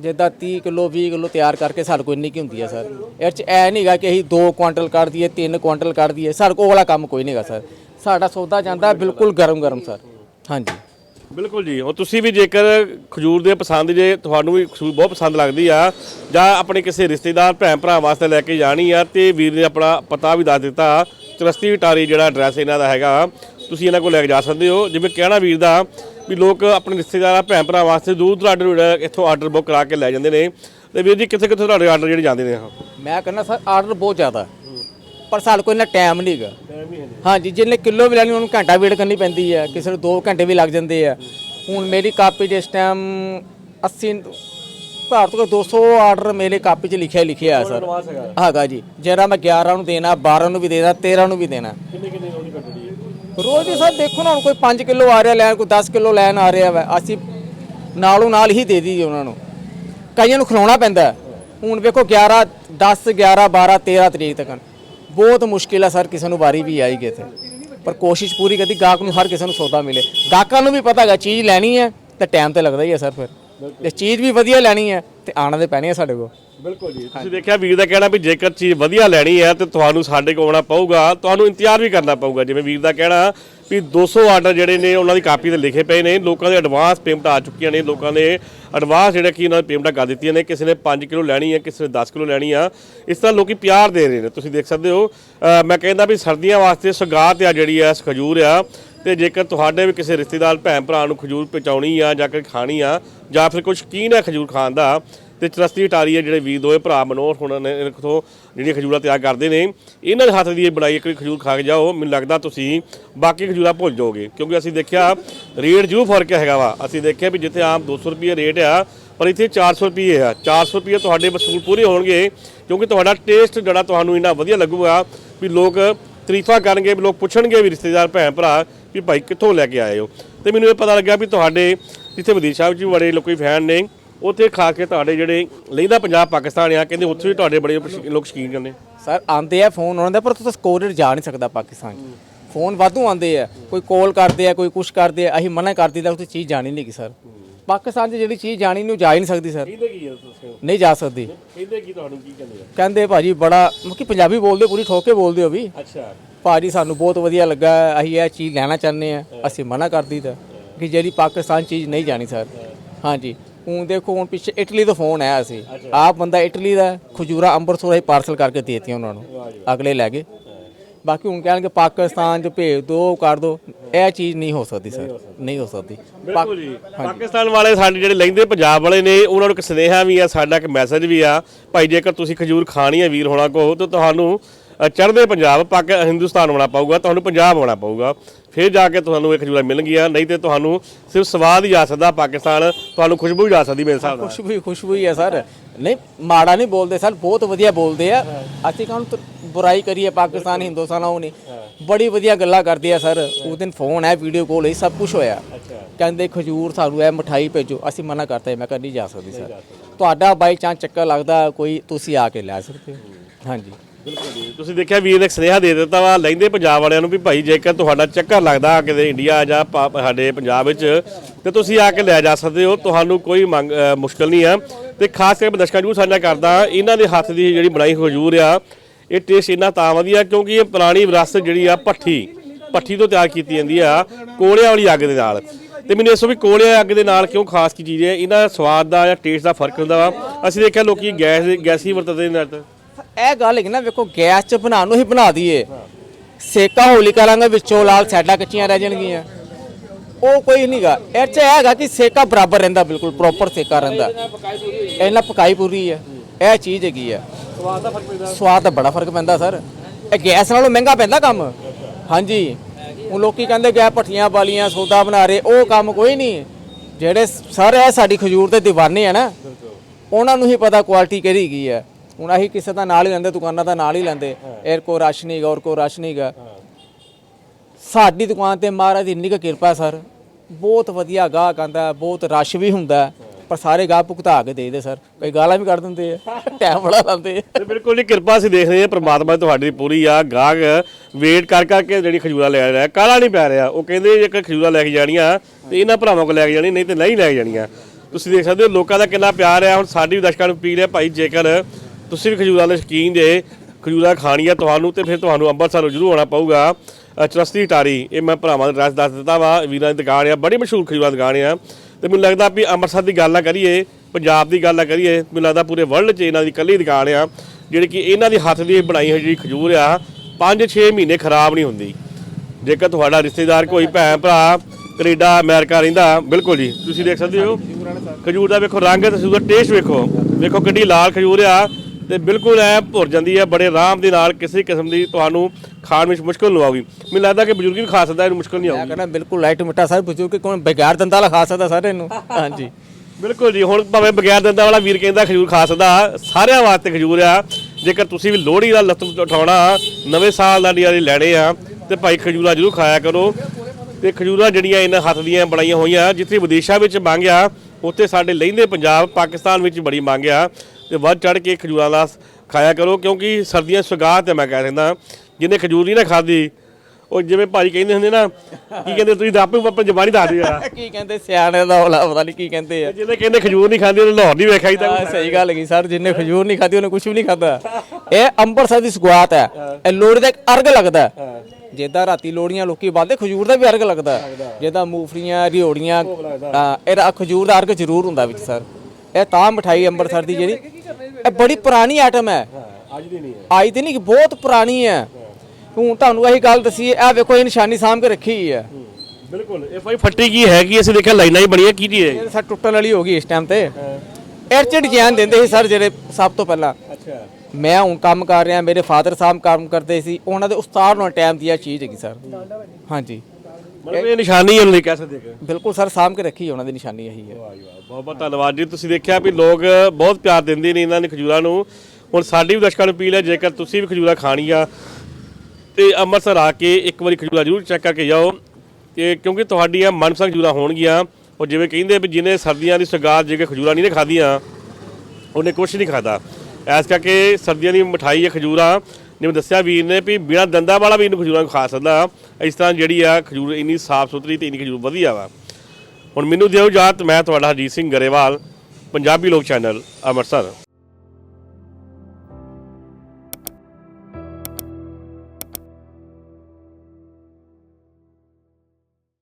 ਜਿੱਦਾਂ 30 ਕਿਲੋ 20 ਕਿਲੋ ਤਿਆਰ ਕਰਕੇ ਸਾਡੇ ਕੋਲ ਇੰਨੀ ਕੀ ਹੁੰਦੀ ਹੈ ਸਰ। ਇਹ ਚ ਐ ਨਹੀਂਗਾ ਕਿ ਅਸੀਂ 2 ਕੁਆਂਟਲ ਕੱਢ ਦਈਏ 3 ਕੁਆਂਟਲ ਕੱਢ ਦਈਏ। ਸਾਡੇ ਕੋਲ ਉਹ ਵਾਲਾ ਕੰਮ ਕੋਈ ਨਹੀਂਗਾ ਸਰ। ਸਾਡਾ ਸੌਦਾ ਜਾਂਦਾ ਬਿਲਕੁਲ ਗਰਮ ਗਰਮ ਸਰ। ਹਾਂਜੀ। ਬਿਲਕੁਲ ਜੀ। ਉਹ ਤੁਸੀਂ ਵੀ ਜੇਕਰ ਖਜੂਰ ਦੇ ਪਸੰਦ ਜੇ, ਤੁਹਾਨੂੰ ਵੀ ਖਜੂਰ ਬਹੁਤ ਪਸੰਦ ਲੱਗਦੀ ਆ, ਜਾਂ ਆਪਣੇ ਕਿਸੇ ਰਿਸ਼ਤੇਦਾਰ ਭੈਣ ਭਰਾ ਵਾਸਤੇ ਲੈ ਕੇ ਜਾਣੀ ਆ, ਤੇ ਵੀਰ ਨੇ ਆਪਣਾ ਪਤਾ ਵੀ ਦੱਸ ਦਿੱਤਾ, ਚਰਸਤੀ ਟਾਰੀ ਜਿਹੜਾ ਐਡਰੈਸ ਇਹਨਾਂ ਦਾ ਹੈਗਾ, ਤੁਸੀਂ ਇਹਨਾਂ ਕੋਲ ਲੈ ਕੇ ਜਾ ਸਕਦੇ ਹੋ। ਜਿਵੇਂ ਕਹਿਣਾ ਵੀਰ ਦਾ ਵੀ ਲੋਕ ਆਪਣੇ ਰਿਸ਼ਤੇਦਾਰਾਂ ਭੈਣ ਭਰਾ ਵਾਸਤੇ ਦੂਰ ਦਰਾਡੇ ਜਿਹੜਾ ਇੱਥੋਂ ਆਰਡਰ ਬੁੱਕ ਕਰਾ ਕੇ ਲੈ ਜਾਂਦੇ ਨੇ। ਤੇ ਵੀਰ ਜੀ ਕਿੱਥੇ ਕਿੱਥੇ ਤੁਹਾਡੇ ਆਰਡਰ ਜਿਹੜੇ ਜਾਂਦੇ ਨੇ? ਹਾਂ ਮੈਂ ਕਹਿੰਦਾ ਸਰ ਆਰਡਰ ਬਹੁਤ ਜ਼ਿਆਦਾ। ਪਰ ਸਾਡੇ ਕੋਲ ਇੰਨਾ ਟਾਈਮ ਨਹੀਂਗਾ ਹਾਂਜੀ ਜਿਹਨੇ ਕਿਲੋ ਵੀ ਲੈਣੀ ਉਹਨੂੰ ਘੰਟਾ ਵੇਟ ਕਰਨੀ ਪੈਂਦੀ ਹੈ ਕਿਸੇ ਨੂੰ 2 ਘੰਟੇ ਵੀ ਲੱਗ ਜਾਂਦੇ ਆ। ਹੁਣ ਮੇਰੀ ਕਾਪੀ ਇਸ ਟਾਈਮ 80 ਭਾਰਤ ਕੋਲ 200 ਆਰਡਰ ਮੇਰੇ ਕਾਪੀ 'ਚ ਲਿਖਿਆ ਲਿਖਿਆ ਸਰ ਹੈਗਾ। ਜੀ। ਜਿਹੜਾ ਮੈਂ 11 ਨੂੰ ਦੇਣਾ 12 ਨੂੰ ਵੀ ਦੇਣਾ 13 ਨੂੰ ਵੀ ਦੇਣਾ। ਰੋਜ਼ ਹੀ ਸਰ ਦੇਖੋ ਨਾ ਹੁਣ ਕੋਈ 5 ਕਿਲੋ ਆ ਰਿਹਾ ਲੈਣ ਕੋਈ 10 ਕਿਲੋ ਲੈਣ ਆ ਰਿਹਾ ਵਾ ਅਸੀਂ ਨਾਲੋਂ ਨਾਲ ਹੀ ਦੇ ਦਈਏ ਉਹਨਾਂ ਨੂੰ। ਕਈਆਂ ਨੂੰ ਖਿਲਾਉਣਾ ਪੈਂਦਾ। ਹੁਣ ਵੇਖੋ 11 10 11 12 13 ਤਰੀਕ ਤੱਕ। ਬਹੁਤ ਮੁਸ਼ਕਿਲ ਆ ਸਰ ਕਿਸੇ ਨੂੰ ਵਾਰੀ ਵੀ ਆਏਗੀ ਇੱਥੇ ਪਰ ਕੋਸ਼ਿਸ਼ ਪੂਰੀ ਕਰਦੀ ਗਾਹਕ ਨੂੰ ਹਰ ਕਿਸੇ ਨੂੰ ਸੌਦਾ ਮਿਲੇ। ਗਾਹਕਾਂ ਨੂੰ ਵੀ ਪਤਾ ਹੈਗਾ, ਚੀਜ਼ ਲੈਣੀ ਹੈ, ਤਾਂ ਟਾਈਮ ਤੇ ਲੱਗਦਾ ਹੀ ਹੈ ਸਰ ਫਿਰ। ਜੇ ਚੀਜ਼ ਵੀ ਵਧੀਆ ਲੈਣੀ ਹੈ ਤੇ ਆਣਾ ਤੇ ਪੈਣੀ ਹੈ ਸਾਡੇ ਕੋਲ। ਬਿਲਕੁਲ ਜੀ। ਤੁਸੀਂ ਦੇਖਿਆ ਵੀਰ ਦਾ ਕਹਿਣਾ ਵੀ ਜੇਕਰ ਚੀਜ਼ ਵਧੀਆ ਲੈਣੀ ਹੈ ਤੇ ਤੁਹਾਨੂੰ ਸਾਡੇ ਕੋਲ ਆਉਣਾ ਪਊਗਾ ਤੁਹਾਨੂੰ ਇੰਤਜ਼ਾਰ ਵੀ ਕਰਨਾ ਪਊਗਾ। ਜਿਵੇਂ ਵੀਰ ਦਾ ਕਹਿਣਾ ਵੀ 200 ਆਰਡਰ ਜਿਹੜੇ ਨੇ ਉਹਨਾਂ ਦੀ ਕਾਪੀ ਤੇ ਲਿਖੇ ਪਏ ਨੇ ਲੋਕਾਂ ਦੇ ਐਡਵਾਂਸ ਪੇਮੈਂਟ ਆ ਚੁੱਕੀਆਂ ਨੇ ਲੋਕਾਂ ਨੇ ਐਡਵਾਂਸ ਜਿਹੜਾ ਕਿ ਉਹਨਾਂ ਨੇ ਪੇਮੈਂਟਾਂ ਕਰ ਦਿੱਤੀਆਂ ਨੇ ਕਿਸੇ ਨੇ 5 ਕਿਲੋ ਲੈਣੀ ਹੈ ਕਿਸੇ ਨੇ 10 ਕਿਲੋ ਲੈਣੀ ਆ ਇਸ ਤਰ੍ਹਾਂ ਲੋਕੀ ਪਿਆਰ ਦੇ ਰਹੇ ਨੇ। ਤੁਸੀਂ ਦੇਖ ਸਕਦੇ ਹੋ ਮੈਂ ਕਹਿੰਦਾ ਵੀ ਸਰਦੀਆਂ ਵਾਸਤੇ ਸੁਗਾਤ ਆ ਜਿਹੜੀ ਆ ਖਜੂਰ ਆ ਤੇ ਜੇਕਰ ਤੁਹਾਡੇ ਵੀ ਕਿਸੇ ਰਿਸ਼ਤੇਦਾਰ, ਭੈਣ ਭਰਾ ਨੂੰ ਖਜੂਰ ਪਹੁੰਚਾਉਣੀ ਆ ਜਾਂ ਕਿ ਖਾਣੀ ਆ, ਜਾਂ ਫਿਰ ਕੋਈ ਸ਼ੌਕੀਨ ਹੈ ਖਜੂਰ ਖਾਣ ਦਾ, ਤੇ ਚਰਸਤੀ ਟਾਰੀ ਹੈ ਜਿਹੜੇ ਵੀਰ ਦੋਏ ਭਰਾ ਮਨੋਹਰ ਹੁਣ ਨੇ, ਇਹਨਾਂ ਜਿਹੜੀਆਂ ਖਜੂਰਾਂ ਤਿਆਰ ਕਰਦੇ ਨੇ, ਇਹਨਾਂ ਦੇ ਹੱਥ ਦੀ ਇਹ ਬਣਾਈ ਇੱਕ ਵਾਰੀ ਖਜੂਰ ਖਾ ਕੇ ਜਾਓ, ਮੈਨੂੰ ਲੱਗਦਾ ਤੁਸੀਂ ਬਾਕੀ ਖਜੂਰਾਂ ਭੁੱਲ ਜਾਓਗੇ, ਕਿਉਂਕਿ ਅਸੀਂ ਦੇਖਿਆ ਰੇਟ ਜੂ ਫ਼ਰਕ ਹੈਗਾ ਵਾ। ਅਸੀਂ ਦੇਖਿਆ ਵੀ ਜਿੱਥੇ ਆਮ 200 ਰੁਪਏ ਰੇਟ ਆ, ਪਰ ਇੱਥੇ 400 ਰੁਪਏ ਆ। 400 ਰੁਪਏ ਤੁਹਾਡੇ ਵਸੂਲ ਪੂਰੇ ਹੋਣਗੇ, ਕਿਉਂਕਿ ਤੁਹਾਡਾ ਟੇਸਟ ਜਿਹੜਾ ਤੁਹਾਨੂੰ ਇੰਨਾ ਵਧੀਆ ਲੱਗੂਗਾ ਵੀ ਲੋਕ ਤਾਰੀਫਾਂ ਕਰਨਗੇ, ਵੀ ਲੋਕ ਪੁੱਛਣਗੇ ਵੀ ਰਿਸ਼ਤੇਦਾਰ, ਭੈਣ ਭਰਾ ਵੀ ਭਾਈ ਕਿੱਥੋਂ ਲੈ ਕੇ ਆਏ ਹੋ? ਤੇ ਮੈਨੂੰ ਇਹ ਪਤਾ ਲੱਗਿਆ ਵੀ ਤੁਹਾਡੇ ਜਿੱਥੇ ਵਿਦੇਸ਼ਾਂ ਵਿੱਚ ਵੀ ਬੜੇ ਲੋਕੀ ਫੈਨ ਨੇ, ਉੱਥੇ ਖਾ ਕੇ ਤੁਹਾਡੇ ਜਿਹੜੇ ਲੈਂਦਾ ਪੰਜਾਬ ਪਾਕਿਸਤਾਨ ਆ, ਕਹਿੰਦੇ ਉੱਥੇ ਵੀ ਤੁਹਾਡੇ ਬੜੇ ਪਸ਼- ਲੋਕ ਸ਼ੌਕੀਨ ਨੇ ਸਰ, ਆਉਂਦੇ ਆ ਫੋਨ, ਉਹਨਾਂ ਦਾ, ਪਰ ਤੁਸੀਂ ਕੋਰੀਅਰ ਜਾ ਨਹੀਂ ਸਕਦਾ ਪਾਕਿਸਤਾਨ 'ਚ। ਫੋਨ ਵਾਧੂ ਆਉਂਦੇ ਆ, ਕੋਈ ਕਾਲ ਕਰਦੇ ਆ, ਕੋਈ ਕੁਛ ਕਰਦੇ ਆ, ਅਸੀਂ ਮਨਾ ਕਰ ਦਿੱਤਾ ਉੱਥੇ ਚੀਜ਼ ਜਾਣੀ ਨਹੀਂ ਕਿ ਸਰ। ਪਾਕਿਸਤਾਨ 'ਚ ਜਿਹੜੀ ਚੀਜ਼ ਜਾਣੀ ਉਹ ਜਾ ਹੀ ਨਹੀਂ ਸਕਦੀ ਸਰ। ਕਹਿੰਦੇ ਕੀ ਆ ਤੁਸੀਂ? ਨਹੀਂ ਜਾ ਸਕਦੀ। ਕਹਿੰਦੇ ਕੀ ਤੁਹਾਨੂੰ? ਕੀ ਕਹਿੰਦੇ ਕਹਿੰਦੇ ਭਾਜੀ ਬੜਾ ਕਿ ਪੰਜਾਬੀ ਬੋਲਦੇ ਪੂਰੀ ਠੋਕ ਕੇ ਬੋਲਦੇ ਹੋ ਵੀ। ਅੱਛਾ। ਭਾਜੀ ਸਾਨੂੰ ਬਹੁਤ ਵਧੀਆ ਲੱਗਾ ਅਸੀਂ ਇਹ ਚੀਜ਼ ਲੈਣਾ ਚਾਹੁੰਦੇ ਆ ਅਸੀਂ ਮਨਾ ਕਰ ਦਿੱਤਾ ਕਿ ਜਿਹੜੀ ਪਾਕਿਸਤਾਨ ਚੀਜ਼ ਨਹੀਂ ਜਾਣੀ ਸਰ। ਹਾਂਜੀ। ਹੁਣ ਦੇਖੋ ਹੁਣ ਪਿੱਛੇ ਇਟਲੀ ਤੋਂ ਫੋਨ ਆਇਆ ਸੀ। ਆਪ ਬੰਦਾ ਇਟਲੀ ਦਾ ਖਜੂਰਾ ਅੰਮ੍ਰਿਤਸਰ ਹੀ ਪਾਰਸਲ ਕਰਕੇ ਦੇ ਦਿੱਤੀਆਂ ਉਹਨਾਂ ਨੂੰ। ਅਗਲੇ ਲੈ ਗਏ। ਬਾਕੀ ਹੁਣ ਕਹਿਣਗੇ ਪਾਕਿਸਤਾਨ ਚ ਭੇਜ ਦੋ ਕਰ ਦੋ। ਇਹ ਚੀਜ਼ ਨਹੀਂ ਹੋ ਸਕਦੀ ਸਰ। ਨਹੀਂ ਹੋ ਸਕਦੀ। ਬਿਲਕੁਲ ਜੀ। ਪਾਕਿਸਤਾਨ ਵਾਲੇ ਸਾਡੇ ਜਿਹੜੇ ਲੈਂਦੇ ਪੰਜਾਬ ਵਾਲੇ ਨੇ ਉਹਨਾਂ ਨੂੰ ਇੱਕ ਸੁਨੇਹਾ ਵੀ ਆ ਸਾਡਾ ਇੱਕ ਮੈਸੇਜ ਵੀ ਆ ਭਾਈ ਜੇਕਰ ਤੁਸੀਂ ਖਜੂਰ ਖਾਣੀ ਹੈ ਵੀਰ ਹੋਣਾ ਕੋ ਤਾਂ ਤੁਹਾਨੂੰ ਚੜ੍ਹਦੇ ਪੰਜਾਬ ਪਾਕ ਹਿੰਦੁਸਤਾਨ ਆਉਣਾ ਪਊਗਾ ਤੁਹਾਨੂੰ ਪੰਜਾਬ ਆਉਣਾ ਪਊਗਾ। ਫਿਰ ਜਾ ਕੇ ਤੁਹਾਨੂੰ ਇਹ ਖਜੂਰਾਂ ਮਿਲਣਗੀਆਂ ਨਹੀਂ ਤੇ ਤੁਹਾਨੂੰ ਸਿਰਫ ਸਵਾਦ ਹੀ ਆ ਸਕਦਾ ਪਾਕਿਸਤਾਨ ਤੁਹਾਨੂੰ ਖੁਸ਼ਬੂ ਹੀ ਆ ਸਕਦੀ ਮੇਰੇ ਹਿਸਾਬ ਨਾਲ। ਖੁਸ਼ਬੂ ਹੀ ਖੁਸ਼ਬੂ ਹੀ ਹੈ ਸਰ। ਨਹੀਂ ਮਾੜਾ ਨਹੀਂ ਬੋਲਦੇ ਸਰ। ਬਹੁਤ ਵਧੀਆ ਬੋਲਦੇ ਆ। ਅਸੀਂ ਕਾਹਨੂੰ ਬੁਰਾਈ ਕਰੀਏ ਪਾਕਿਸਤਾਨ ਹਿੰਦੁਸਤਾਨ ਉਹ ਨਹੀਂ। ਬੜੀ ਵਧੀਆ ਗੱਲਾਂ ਕਰਦੇ ਆ ਸਰ। ਉਸ ਦਿਨ ਫੋਨ ਹੈ ਵੀਡੀਓ ਕਾਲ ਹੈ ਸਭ ਕੁਝ ਹੋਇਆ। ਕਹਿੰਦੇ ਖਜੂਰ ਸਾਨੂੰ ਇਹ ਮਠਾਈ ਭੇਜੋ। ਅਸੀਂ ਮਨਾ ਕਰਤਾ ਮੈਂ ਕਿਹਾ ਨਹੀਂ ਜਾ ਸਕਦੀ ਸਰ। ਤੁਹਾਡਾ ਬਾਈ ਚਾਂਸ ਚੱਕਰ ਲੱਗਦਾ ਕੋਈ ਤੁਸੀਂ ਆ ਕੇ ਲੈ ਸਕਦੇ ਹੋ। ਹਾਂਜੀ। ਤੁਸੀਂ ਦੇਖਿਆ ਵੀਰ ਨੇ ਸੁਨੇਹਾ ਦੇ ਦਿੱਤਾ ਵਾ ਲੈਂਦੇ ਪੰਜਾਬ ਵਾਲਿਆਂ ਨੂੰ ਵੀ ਭਾਈ ਜੇਕਰ ਤੁਹਾਡਾ ਚੱਕਰ ਲੱਗਦਾ ਕਿਤੇ ਇੰਡੀਆ ਜਾਂ ਸਾਡੇ ਪੰਜਾਬ ਵਿੱਚ ਤੇ ਤੁਸੀਂ ਆ ਕੇ ਲੈ ਜਾ ਸਕਦੇ ਹੋ। ਤੁਹਾਨੂੰ ਕੋਈ ਮੁਸ਼ਕਲ ਨਹੀਂ ਆ। ਤੇ ਖਾਸ ਕਰਕੇ ਦਰਸ਼ਕਾਂ ਨੂੰ ਸਾਂਝਾ ਕਰਦਾ ਇਹਨਾਂ ਦੇ ਹੱਥ ਦੀ ਜਿਹੜੀ ਬਣਾਈ ਹਜੂਰ ਆ ਇਹ ਟੇਸਟ ਇੰਨਾ ਤਾਂ ਵਧੀਆ ਕਿਉਂਕਿ ਇਹ ਪੁਰਾਣੀ ਵਿਰਾਸਤ ਜਿਹੜੀ ਆ ਭੱਠੀ ਭੱਠੀ ਤੋਂ ਤਿਆਰ ਕੀਤੀ ਜਾਂਦੀ ਆ, ਕੋਲਿਆਂ ਵਾਲੀ ਅੱਗ ਦੇ ਨਾਲ। ਤੇ ਮੈਨੂੰ ਇਸ ਵੀ ਕੋਲਿਆਂ ਅੱਗ ਦੇ ਨਾਲ ਕਿਉਂ ਖਾਸ ਕੀ ਚੀਜ਼ ਹੈ? ਇਹਨਾਂ ਸਵਾਦ ਦਾ ਜਾਂ ਟੇਸਟ ਦਾ ਫ਼ਰਕ ਹੁੰਦਾ ਵਾ। ਅਸੀਂ ਦੇਖਿਆ ਲੋਕੀ ਗੈਸ ਗੈਸੀ ਵਰਤਦੇ ਨੇ ਨਾਲ ਇਹ ਗੱਲ ਹੈ ਨਾ, ਵੇਖੋ, ਗੈਸ 'ਚ ਬਣਾਉਣ ਨੂੰ ਹੀ ਬਣਾ ਦਈਏ। ਸੇਕਾ ਹੋਲੀ ਕਰਾਂਗੇ ਵਿੱਚੋਂ ਲਾਲ ਸਾਈਡਾਂ ਕੱਚੀਆਂ ਰਹਿ ਜਾਣਗੀਆਂ। ਉਹ ਕੋਈ ਨਹੀਂਗਾ ਇਹ 'ਚ ਇਹ ਹੈਗਾ ਕਿ ਸੇਕਾ ਬਰਾਬਰ ਰਹਿੰਦਾ, ਬਿਲਕੁਲ ਪ੍ਰੋਪਰ ਸੇਕਾ ਰਹਿੰਦਾ। ਇਹਨਾਂ ਪਕਾਈ ਪੂਰੀ ਹੈ। ਇਹ ਚੀਜ਼ ਹੈਗੀ ਆ। ਸਵਾਦ ਦਾ ਫ਼ਰਕ ਪੈਂਦਾ। ਸਵਾਦ ਦਾ ਬੜਾ ਫ਼ਰਕ ਪੈਂਦਾ, ਸਰ। ਇਹ ਗੈਸ ਨਾਲੋਂ ਮਹਿੰਗਾ ਪੈਂਦਾ ਕੰਮ। ਹਾਂਜੀ। ਉਹ ਲੋਕੀ ਕਹਿੰਦੇ ਗੈ ਭੱਠੀਆਂ ਵਾਲੀਆਂ, ਸੌਦਾ ਬਣਾ ਰਹੇ, ਉਹ ਕੰਮ ਕੋਈ ਨਹੀਂ। ਜਿਹੜੇ ਸਰ, ਇਹ ਸਾਡੀ ਖਜੂਰ ਦੇ دیਵਾਨੇ ਆ ਨਾ, ਉਹਨਾਂ ਨੂੰ ਹੀ ਪਤਾ ਕੁਆਲਿਟੀ ਕਿਹੜੀ ਹੈਗੀ ਹੈ। ਹੁਣ ਅਸੀਂ ਕਿਸੇ ਦਾ ਨਾਲ ਹੀ ਲੈਂਦੇ, ਦੁਕਾਨਾਂ ਦਾ ਨਾਲ ਹੀ ਲੈਂਦੇ। ਏਰ ਕੋ ਰਸ਼ ਨਹੀਂਗਾ ਔਰ ਕੋ ਰਸ਼ ਨਹੀਂਗਾ ਸਾਡੀ ਦੁਕਾਨ ਤੇ ਮਹਾਰਾਜ ਦੀ ਇੰਨੀ ਕੁ ਕਿਰਪਾ, ਸਰ। ਬਹੁਤ ਵਧੀਆ ਗਾਹਕ ਆਂਦਾ ਬਹੁਤ ਰਸ਼ ਵੀ ਹੁੰਦਾ। ਪਰ ਸਾਰੇ ਗਾਹ ਭੁਗਤਾ ਕੇ ਦੇਈਦੇ ਸਰ। ਕਈ ਗਾਲਾਂ ਵੀ ਕੱਢ ਦਿੰਦੇ ਆ। ਟਾਈਮ ਬੜਾ ਲਾਉਂਦੇ ਆ। ਤੇ ਬਿਲਕੁਲ ਜੀ ਕਿਰਪਾ ਅਸੀਂ ਦੇਖ ਰਹੇ ਹਾਂ ਪ੍ਰਮਾਤਮਾ ਦੀ ਤੁਹਾਡੀ ਪੂਰੀ ਆ ਗਾਹਕ ਵੇਟ ਕਰ ਕਰਕੇ ਜਿਹੜੀ ਖਜੂਰਾ ਲੈ ਰਿਹਾ ਕਾਲਾ ਨਹੀਂ ਪੈ ਰਿਹਾ। ਉਹ ਕਹਿੰਦੇ ਜੇਕਰ ਖਜੂਰਾ ਲੈ ਕੇ ਜਾਣੀਆਂ ਤੇ ਇਹਨਾਂ ਭਰਾਵਾਂ ਕੋਲ ਲੈ ਕੇ ਜਾਣੀ ਨਹੀਂ ਤੇ ਨਹੀਂ ਲੈ ਕੇ ਜਾਣੀਆਂ। ਤੁਸੀਂ ਦੇਖ ਸਕਦੇ ਹੋ ਲੋਕਾਂ ਦਾ ਕਿੰਨਾ ਪਿਆਰ ਹੈ ਹੁਣ ਸਾਡੀ ਵੀ ਦਰਸ਼ਕਾਂ ਨੂੰ ਅਪੀਲ ਹੈ ਭਾਈ ਜੇਕਰ ਤੁਸੀਂ ਵੀ ਖਜੂਰਾ ਦੇ ਸ਼ੌਕੀਨ ਦੇ ਖਜੂਰਾ ਖਾਣੀ ਆ ਤੁਹਾਨੂੰ ਤੇ ਫਿਰ ਤੁਹਾਨੂੰ ਅੰਮ੍ਰਿਤਸਰ ਜ਼ਰੂਰ ਆਉਣਾ ਪਊਗਾ। ਅ, ਚਰਸਤੀ ਟਾਰੀ ਇਹ ਮੈਂ ਭਰਾਵਾਂ ਦਾ ਐਡਰੈਸ ਦੱਸ ਦਿੱਤਾ ਵਾ। ਵੀਰਾਂ ਦੀ ਦੁਕਾਨ ਆ ਬੜੀ ਮਸ਼ਹੂਰ ਖਜੂਰਾ ਦੀ ਦੁਕਾਨ ਆ। ਤੇ ਮੈਨੂੰ ਲੱਗਦਾ ਵੀ ਅੰਮ੍ਰਿਤਸਰ ਦੀ ਗੱਲ ਨਾ ਕਰੀਏ, ਪੰਜਾਬ ਦੀ ਗੱਲ ਨਾ ਕਰੀਏ, ਮੈਨੂੰ ਲੱਗਦਾ ਪੂਰੇ ਵਰਲਡ 'ਚ ਇਹਨਾਂ ਦੀ ਇਕੱਲੀ ਦੁਕਾਨ ਆ, ਜਿਹੜੀ ਕਿ ਇਹਨਾਂ ਦੀ ਹੱਥ ਦੀ ਬਣਾਈ ਹੋਈ ਜਿਹੜੀ ਖਜੂਰ ਆ 5-6 ਮਹੀਨੇ ਖਰਾਬ ਨਹੀਂ ਹੁੰਦੀ। ਜੇਕਰ ਤੁਹਾਡਾ ਰਿਸ਼ਤੇਦਾਰ ਕੋਈ ਭੈਣ, ਭਰਾ ਕੈਨੇਡਾ, ਅਮਰੀਕਾ ਰਹਿੰਦਾ, ਬਿਲਕੁਲ ਜੀ, ਤੁਸੀਂ ਦੇਖ ਸਕਦੇ ਹੋ। ਖਜੂਰ ਦਾ ਵੇਖੋ ਰੰਗ ਤੇ ਖਜੂਰ ਟੇਸਟ ਵੇਖੋ। ਵੇਖੋ ਕਿੰਨੀ ਲਾਲ ਖਜੂਰ ਆ ਤੇ ਬਿਲਕੁਲ ਐ ਭੁਰ ਜਾਂਦੀ ਹੈ ਬੜੇ ਆਰਾਮ ਦੇ ਨਾਲ ਕਿਸੇ ਕਿਸਮ ਦੀ ਤੁਹਾਨੂੰ ਖਾਣ ਵਿੱਚ ਮੁਸ਼ਕਲ ਨਹੀਂ ਆਊਗੀ। ਮੈਨੂੰ ਲੱਗਦਾ ਕਿ ਬਜ਼ੁਰਗ ਵੀ ਖਾ ਸਕਦਾ ਇਹਨੂੰ ਮੁਸ਼ਕਲ ਨਹੀਂ ਮੈਂ ਆਊਗੀ। ਕਹਿੰਦਾ ਬਿਲਕੁਲ ਲਾਈਟ ਮਿੱਠਾ ਸਰ ਬਜ਼ੁਰਗ ਕੌਣ ਬਗੈਰ ਦੰਦਾਂ ਵਾਲਾ ਖਾ ਸਕਦਾ ਸਰ ਇਹਨੂੰ? ਹਾਂਜੀ। ਬਿਲਕੁਲ ਜੀ ਹੁਣ ਭਾਵੇਂ ਬਗੈਰ ਦੰਦਾਂ ਵਾਲਾ ਵੀਰ ਕਹਿੰਦਾ ਖਜੂਰ ਖਾ ਸਕਦਾ ਸਾਰਿਆਂ ਵਾਸਤੇ ਖਜੂਰ ਆ। ਜੇਕਰ ਤੁਸੀਂ ਵੀ ਲੋਹੜੀ ਦਾ ਲਤਫ ਉਠਾਉਣਾ ਨਵੇਂ ਸਾਲ ਦਾ ਡੀਆਰੀ ਲੈਣੇ ਆ ਤੇ ਭਾਈ ਖਜੂਰਾ ਜ਼ਰੂਰ ਖਾਇਆ ਕਰੋ। ਤੇ ਖਜੂਰਾ ਜਿਹੜੀਆਂ ਇਹਨਾਂ ਹੱਥ ਦੀਆਂ ਬਣਾਈਆਂ ਹੋਈਆਂ ਜਿੱਥੇ ਵਿਦੇਸ਼ਾਂ ਵਿੱਚ ਮੰਗ ਆ ਉੱਥੇ ਸਾਡੇ ਲਹਿੰਦੇ ਪੰਜਾਬ ਪਾਕਿਸਤਾਨ ਵਿੱਚ ਬੜੀ ਮੰਗ ਆ। ਤੇ ਵੱਧ ਚੜ ਕੇ ਖਜੂਰਾਂ ਦਾ ਖਾਇਆ ਕਰੋ ਕਿਉਂਕਿ ਸਰਦੀਆਂ ਸੁਗਾਤ ਹੈ ਮੈਂ ਕਹਿ ਰਿਹਾ ਜਿਹਨੇ ਖਜੂਰ ਨਹੀਂ ਨਾ ਖਾਦੀ ਉਹ ਜਿਵੇਂ ਭਾਜੀ ਕਹਿੰਦੇ ਹੁੰਦੇ ਨਾ ਕੀ ਕਹਿੰਦੇ ਤੁਸੀਂ ਆਪੇ ਆਪਣੀ ਜ਼ਬਾਨੀ ਦੱਸ ਦਿਓ ਯਾਰ। ਕੀ ਕਹਿੰਦੇ ਸਿਆਣੇ ਦਾ ਹੌਲਾ ਪਤਾ ਨਹੀਂ ਕੀ ਕਹਿੰਦੇ ਆ। ਜਿਹਨੇ ਕਹਿੰਦੇ ਖਜੂਰ ਨਹੀਂ ਖਾਂਦੇ ਉਹਨੇ ਲਾਹੌਰ ਨਹੀਂ ਵੇਖਿਆ ਤਾਂ। ਸਹੀ ਗੱਲ ਹੈਗੀ ਸਰ ਜਿੰਨੇ ਖਜੂਰ ਨਹੀਂ ਖਾਦੀ ਉਹਨੇ ਕੁਝ ਵੀ ਨਹੀਂ ਖਾਦਾ ਇਹ ਅੰਮ੍ਰਿਤਸਰ ਦੀ ਸੁਗਾਤ ਹੈ। ਇਹ ਲੋਹੜੀ ਦਾ ਇੱਕ ਅਰਗ ਲੱਗਦਾ। ਜਿੱਦਾਂ ਰਾਤੀ ਲੋਹੜੀਆਂ ਲੋਕੀ ਬਾਲਦੇ ਖਜੂਰ ਦਾ ਵੀ ਅਰਗ ਲੱਗਦਾ। ਜਿੱਦਾਂ ਮੂਫਲੀਆਂ ਰਿਓੜੀਆਂ ਇਹਦਾ ਖਜੂਰ ਦਾ ਅਰਗ ਜ਼ਰੂਰ ਹੁੰਦਾ ਵਿੱਚ ਸਰ। ਇਹ ਤਾਂ ਮਠਾਈ ਅੰਮ੍ਰਿਤਸਰ ਦੀ ਜਿਹੜੀ ਇਹ ਬੜੀ ਪੁਰਾਣੀ ਆਈਟਮ ਹੈ। ਅੱਜ ਦੀ ਨਹੀਂ ਹੈ। ਅੱਜ ਦੀ ਨਹੀਂ ਬਹੁਤ ਪੁਰਾਣੀ ਹੈ। ਹੁਣ ਤੁਹਾਨੂੰ ਇਹੀ ਗੱਲ ਦਸੀਏ ਇਹ ਵੇਖੋ ਇਹ ਨਿਸ਼ਾਨੀ ਕੇ ਰੱਖੀ ਹੋਈ ਹੈ। ਬਿਲਕੁਲ। ਇਹ ਭਾਈ ਫੱਟੀ ਕੀ ਹੈ ਕੀ ਅਸੀਂ ਦੇਖਿਆ ਲਾਈਨਾਂ ਹੀ ਬਣੀਆਂ ਕੀ ਜੀ ਹੈ ਇਹ? ਸਰ ਟੁੱਟਣ ਵਾਲੀ ਹੋ ਗਈ ਇਸ ਟਾਈਮ ਤੇ। ਇਹ ਚ ਡਿਜ਼ਾਈਨ ਦਿੰਦੇ ਸੀ ਸਰ ਜਿਹੜੇ ਸਭ ਤੋਂ ਪਹਿਲਾਂ। ਅੱਛਾ। ਮੈਂ ਹੁਣ ਕੰਮ ਕਰ ਰਿਹਾ ਮੇਰੇ ਫਾਦਰ ਸਾਹਿਬ ਕੰਮ ਕਰਦੇ ਸੀ ਉਹਨਾਂ ਦੇ ਉਸਤਾਦ ਨਾਲ ਟਾਈਮ ਦੀ ਇਹ ਚੀਜ਼ ਹੈਗੀ ਸਰ। ਹਾਂਜੀ। ਮਤਲਬ ਇਹ ਨਿਸ਼ਾਨੀ ਉਹਨਾਂ ਦੀ ਕਹਿ ਸਕਦੇ ਕਿ? ਬਿਲਕੁਲ ਸਰ ਸਾਂਭ ਕੇ ਰੱਖੀ ਉਹਨਾਂ ਦੀ ਨਿਸ਼ਾਨੀ ਇਹੀ ਹੈ। ਵਾਹ ਜੀ ਵਾਹ ਬਹੁਤ ਬਹੁਤ ਧੰਨਵਾਦ ਜੀ। ਤੁਸੀਂ ਦੇਖਿਆ ਵੀ ਲੋਕ ਬਹੁਤ ਪਿਆਰ ਦਿੰਦੇ ਨੇ ਇਹਨਾਂ ਨੇ ਖਜੂਰਾਂ ਨੂੰ। ਹੁਣ ਸਾਡੀ ਵੀ ਦਰਸ਼ਕਾਂ ਨੂੰ ਅਪੀਲ ਹੈ ਜੇਕਰ ਤੁਸੀਂ ਵੀ ਖਜੂਰਾ ਖਾਣੀ ਆ ਤੇ ਅੰਮ੍ਰਿਤਸਰ ਆ ਕੇ ਇੱਕ ਵਾਰੀ ਖਜੂਰਾ ਜ਼ਰੂਰ ਚੈੱਕ ਕਰਕੇ ਜਾਓ। ਤੇ ਕਿਉਂਕਿ ਤੁਹਾਡੀਆਂ ਮਨਪਸੰਦ ਖਜੂਰਾ ਹੋਣਗੀਆਂ ਉਹ ਜਿਵੇਂ ਕਹਿੰਦੇ ਵੀ ਜਿਹਨੇ ਸਰਦੀਆਂ ਦੀ ਸਗਾਤ ਜੇਕਰ ਖਜੂਰਾ ਨਹੀਂ ਨੇ ਖਾਧੀਆਂ ਉਹਨੇ ਕੁਝ ਨਹੀਂ ਖਾਦਾ ਐਸ ਕਰਕੇ ਸਰਦੀਆਂ ਦੀ ਮਠਾਈ ਹੈ ਖਜੂਰਾ ਜਿਵੇਂ ਦੱਸਿਆ ਵੀਰ ਨੇ ਵੀ ਬਿਨਾਂ ਦੰਦਾਂ ਵਾਲਾ ਵੀ ਇਹਨੂੰ ਖਜੂਰਾਂ ਖਾ ਸਕਦਾ। ਇਸ ਤਰ੍ਹਾਂ ਜਿਹੜੀ ਆ ਖਜੂਰ ਇੰਨੀ ਸਾਫ਼ ਸੁਥਰੀ ਤੇ ਇੰਨੀ ਖਜੂਰ ਵਧੀਆ ਵਾ। ਹੁਣ ਮੈਨੂੰ ਦਿਓ ਇਜਾਜ਼ਤ, ਮੈਂ ਤੁਹਾਡਾ ਹਰਜੀਤ ਸਿੰਘ ਗਰੇਵਾਲ, ਪੰਜਾਬੀ ਲੋਕ ਚੈਨਲ, ਅੰਮ੍ਰਿਤਸਰ।